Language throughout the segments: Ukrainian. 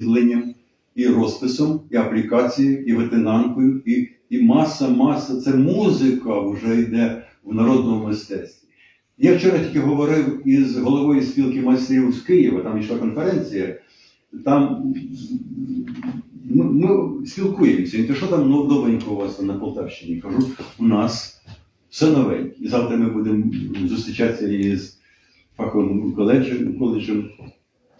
освітленням, і розписом, і аплікацією, і ветенанкою, і, і маса, маса. Це музика вже йде в народному мистецтві. Я вчора тільки говорив із головою спілки майстрів з Києва, там йшла конференція. Там ми, ми спілкуємося. Він каже, що там новенького у вас на Полтавщині? Кажу, у нас все новеньке. І завтра ми будемо зустрічатися із фаховим коледжем, коледжем,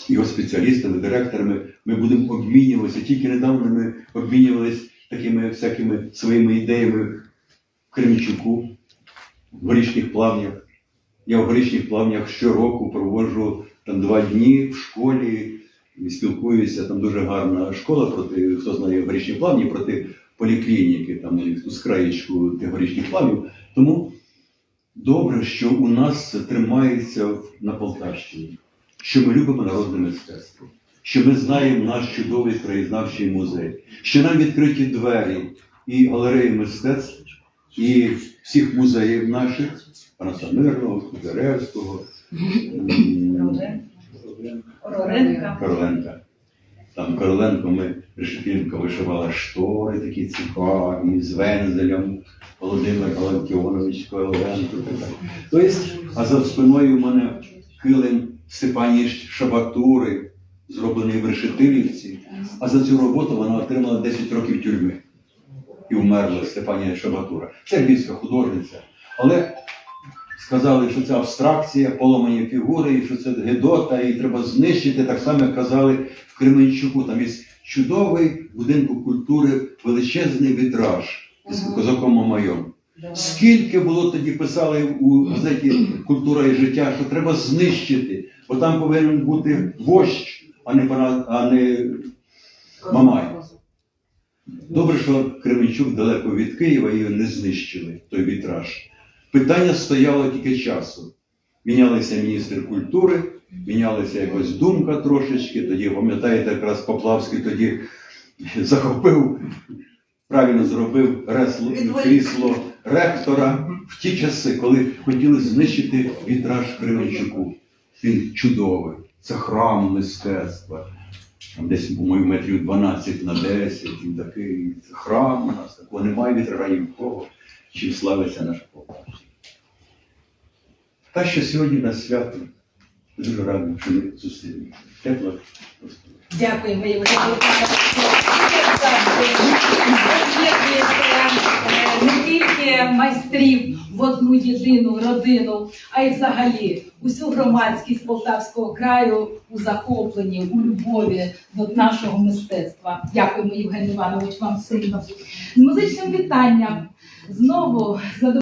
його спеціалістами, директорами. Ми будемо обмінюватися. Тільки недавно ми обмінювалися такими всякими своїми ідеями в Кремчуку, в горішніх плавнях. Я в горішніх плавнях щороку проводжу там два дні в школі і спілкуюся. Там дуже гарна школа проти, хто знає горішні плавні, проти поліклініки, там у них з краєчку тих горішніх плавнів. Тому добре, що у нас тримається на Полтавщині, що ми любимо народне мистецтво, що ми знаємо наш чудовий краєзнавчий музей, що нам відкриті двері і галереї мистецтв, і всіх музеїв наших, Панаса Мирного, Кузаревського. Короленка. Там Короленко ми Решетилівка вишивала штори такі цікаві, з вензелем, Володимир Галактіонович Короленко. Тобто, а за спиною в мене килим Степаніш Шабатури, зроблений в Решетилівці. А за цю роботу вона отримала 10 років тюрми і вмерла Степанія Шабатура. Це львівська художниця. Але сказали, що це абстракція, поломані фігури, і що це гедота, і треба знищити. Так само казали в Кременчуку. Там є чудовий будинку культури величезний вітраж з козаком Мамайом. Скільки було тоді писали у газеті Культура і життя, що треба знищити, бо там повинен бути вождь, а не пана, а не Мамай. Добре, що Кременчук далеко від Києва його не знищили, той вітраж. Питання стояло тільки часу. Мінялися міністри культури, мінялася якось думка трошечки. Тоді, пам'ятаєте, якраз Поплавський тоді захопив, правильно зробив ресло, крісло ректора в ті часи, коли хотіли знищити вітраж Кременчуку. Він чудовий. Це храм мистецтва. Там десь, по-моєму, метрів 12 на 10, він такий це храм у нас, такого немає вітра нікого, чим славиться наш Полтавщина. Та, що сьогодні на свято, дуже радий, що ми зустрілися. Тепло. Дякуємо, Євгенія. Не тільки майстрів в одну єдину родину, а й взагалі усю громадськість Полтавського краю у захопленні, у любові до нашого мистецтва. Дякуємо, Євген Іванович, вам сильно. З музичним вітанням знову за